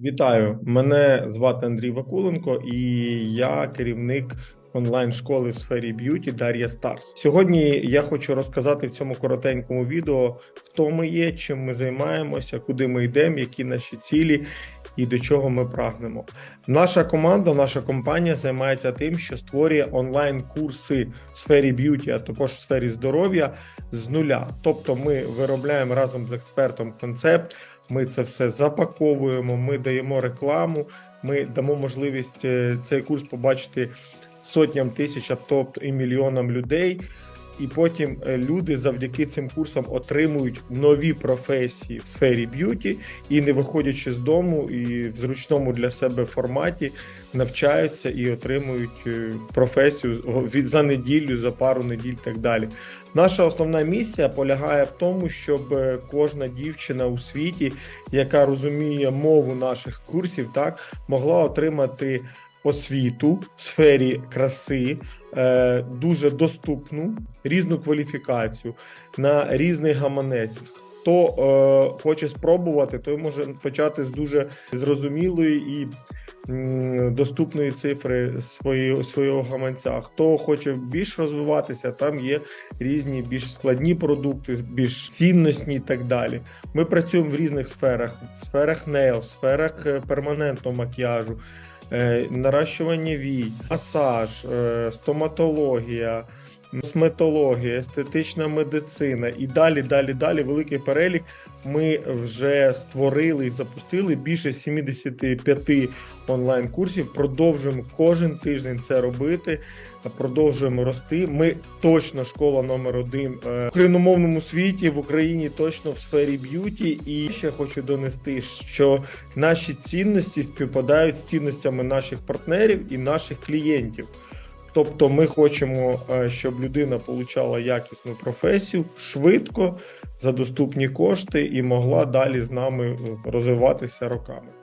Вітаю, мене звати Андрій Вакуленко, і я керівник онлайн-школи в сфері б'юті Дар'я Старс. Сьогодні я хочу розказати в цьому коротенькому відео, хто ми є, чим ми займаємося, куди ми йдемо, які наші цілі і до чого ми прагнемо. Наша команда, наша компанія займається тим, що створює онлайн-курси в сфері б'юті, а також в сфері здоров'я з нуля. Тобто, ми виробляємо разом з експертом концепт. Ми це все запаковуємо, ми даємо рекламу, ми дамо можливість е, цей курс побачити сотням тисяч, а тобто і мільйонам людей. І потім е, люди завдяки цим курсам отримують нові професії в сфері б'юті і, не виходячи з дому, і в зручному для себе форматі навчаються і отримують е, професію за неділю, за пару неділь, так далі. Наша основна місія полягає в тому, щоб е, кожна дівчина у світі, яка розуміє мову наших курсів, так могла отримати освіту в сфері краси, е, дуже доступну, різну кваліфікацію на різних гаманець. Хто е, хоче спробувати, той може почати з дуже зрозумілої і доступної цифри свої, свого гаманця. Хто хоче більш розвиватися, там є різні більш складні продукти, більш цінностні і так далі. Ми працюємо в різних сферах: в сферах нейл, в сферах е, перманентного макіяжу, наращування вій, масаж, е, стоматологія. Косметологія, естетична медицина і далі, далі, далі. Великий перелік. Ми вже створили і запустили більше 75 онлайн-курсів. Продовжуємо кожен тиждень це робити. Продовжуємо рости. Ми точно школа номер один е, в україномовному світі в Україні, точно в сфері б'юті. І ще хочу донести, що наші цінності співпадають з цінностями наших партнерів і наших клієнтів. Тобто, ми хочемо, е, щоб людина отримала якісну професію швидко за доступні кошти і могла далі з нами е, розвиватися роками.